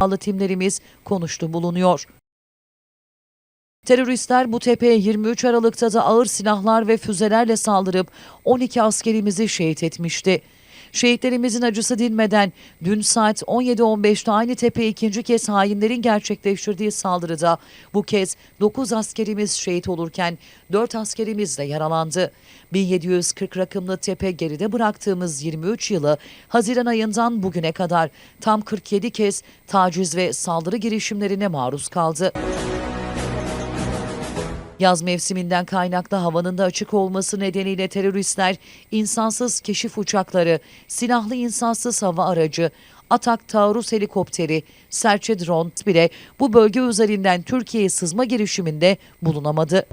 Bağlı timlerimiz konuştu bulunuyor. Teröristler bu tepeye 23 Aralık'ta da ağır silahlar ve füzelerle saldırıp 12 askerimizi şehit etmişti. Şehitlerimizin acısı dinmeden dün saat 17.15'te aynı tepeye ikinci kez hainlerin gerçekleştirdiği saldırıda bu kez 9 askerimiz şehit olurken 4 askerimiz de yaralandı. 1740 rakımlı tepe geride bıraktığımız 23 yılı Haziran ayından bugüne kadar tam 47 kez taciz ve saldırı girişimlerine maruz kaldı. Yaz mevsiminden kaynaklı havanın da açık olması nedeniyle teröristler insansız keşif uçakları, silahlı insansız hava aracı, Atak taarruz helikopteri, serçe drone bile bu bölge üzerinden Türkiye'ye sızma girişiminde bulunamadı.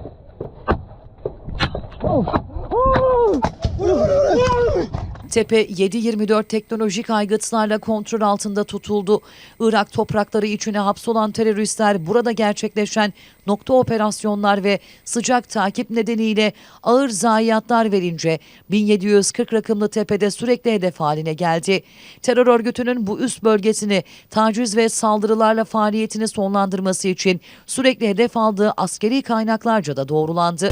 Tepe 7-24 teknolojik aygıtlarla kontrol altında tutuldu. Irak toprakları içine hapsolan teröristler burada gerçekleşen nokta operasyonlar ve sıcak takip nedeniyle ağır zayiatlar verince 1740 rakımlı tepede sürekli hedef haline geldi. Terör örgütünün bu üst bölgesini taciz ve saldırılarla faaliyetini sonlandırması için sürekli hedef aldığı askeri kaynaklarca da doğrulandı.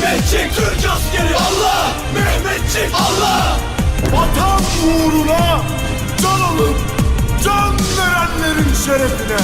Mehmetçik Türk askeri Allah! Mehmetçik Allah! Vatan uğruna can alıp can verenlerin şerefine.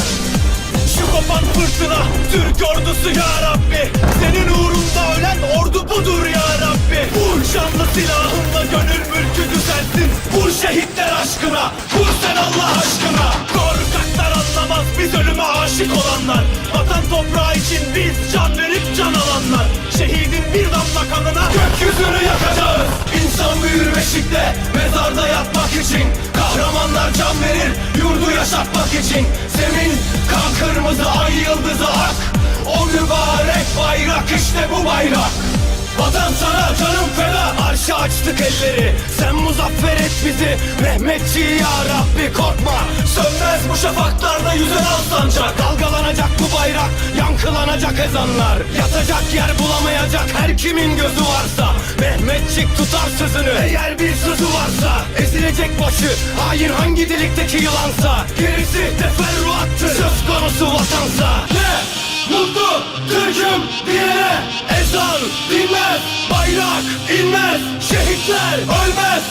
Şu kopan fırtına Türk ordusu ya Rabbi. Senin uğrunda ölen ordu budur ya Rabbi. Vur canlı silahınla gönül mülkü düzelsin. Vur şehitler aşkına Vur sen Allah aşkına. Korkaklar anlamaz biz ölüme aşık olanlar. Vatan toprağı için biz can verip can alanlar. Şehidin bir damla kanına gökyüzünü yakacağız. İnsan büyür beşikte mezarda yatmak için. Kahramanlar can verir yurdu yaşatmak için. Zemin kan kırmızı ay yıldızı ak. O mübarek bayrak işte bu bayrak. Vatan sana canım feda. Arşa açtık elleri. Sen muzaffer et bizi. Mehmetçi ya Rabbi korkma. Sönmez bu şafaklarda yüzen al sancak Dalgalanacak bu bayrak Yankılanacak ezanlar. Yatacak yer bulamayacak her kimin gözü varsa Mehmetçik tutar sözünü. Eğer bir sözü varsa Ezilecek başı. Hain hangi delikteki yılansa Gerisi teferruattır. Söz konusu vatansa. Ne? Mutlu Türk'üm diyene ezan dinmez Bayrak inmez Şehitler ölmez